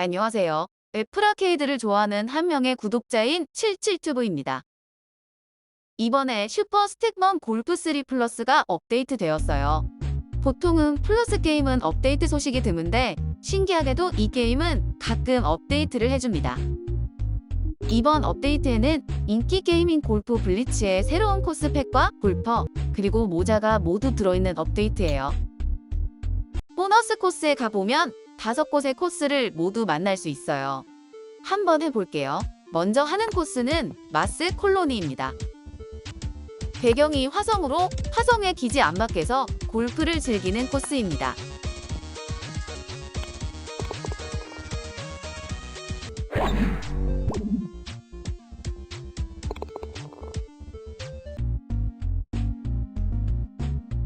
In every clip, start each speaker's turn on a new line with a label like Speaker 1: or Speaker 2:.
Speaker 1: 안녕하세요. 애플아케이드를 좋아하는 한 명의 구독자인 77튜브입니다. 이번에 슈퍼 스틱먼 골프 3 플러스가 업데이트 되었어요. 보통은 플러스 게임은 업데이트 소식이 드문데 신기하게도 이 게임은 가끔 업데이트를 해줍니다. 이번 업데이트에는 인기 게임인 골프 블리츠의 새로운 코스 팩과 골퍼 그리고 모자가 모두 들어있는 업데이트예요. 보너스 코스에 가보면 다섯 곳의 코스를 모두 만날 수 있어요. 한번 해볼게요. 먼저 하는 코스는 마스 콜로니입니다. 배경이 화성으로 화성의 기지 안팎에서 골프를 즐기는 코스입니다.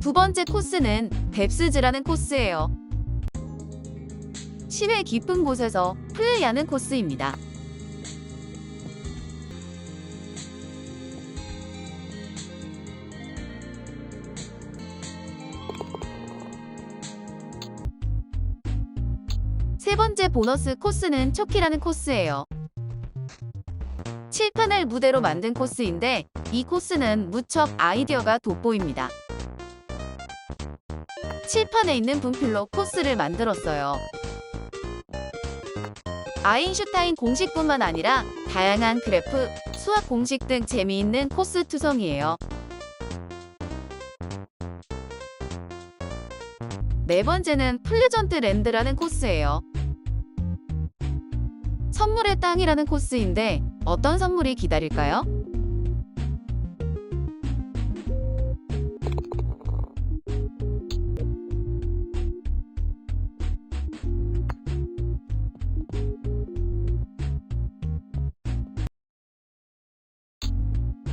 Speaker 1: 두 번째 코스는 뎁스즈라는 코스예요. 심해 깊은 곳에서 플레이하는 코스입니다. 세 번째 보너스 코스는 초키라는 코스예요. 칠판을 무대로 만든 코스인데 이 코스는 무척 아이디어가 돋보입니다. 칠판에 있는 분필로 코스를 만들었어요. 아인슈타인 공식뿐만 아니라 다양한 그래프, 수학 공식 등 재미있는 코스 투성이에요. 네 번째는 플레전트 랜드라는 코스예요. 선물의 땅이라는 코스인데 어떤 선물이 기다릴까요?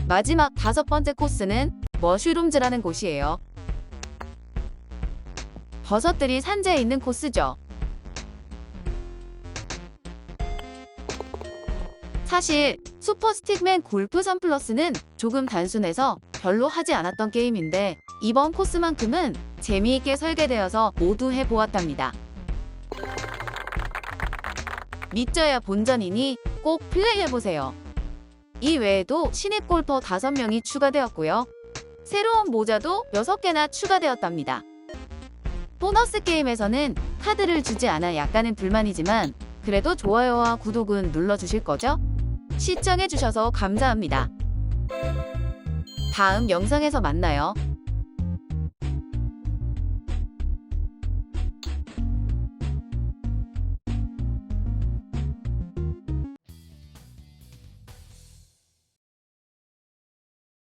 Speaker 1: 마지막 다섯 번째 코스는 머쉬룸즈라는 곳이에요. 버섯들이 산재에 있는 코스죠. 사실 슈퍼 스틱맨 골프 선 플러스는 조금 단순해서 별로 하지 않았던 게임인데 이번 코스만큼은 재미있게 설계되어서 모두 해보았답니다. 믿져야 본전이니 꼭 플레이해보세요. 이 외에도 신입 골퍼 5명이 추가되었고요. 새로운 모자도 6개나 추가되었답니다. 보너스 게임에서는 카드를 주지 않아 약간은 불만이지만 그래도 좋아요와 구독은 눌러주실 거죠? 시청해주셔서 감사합니다. 다음 영상에서 만나요.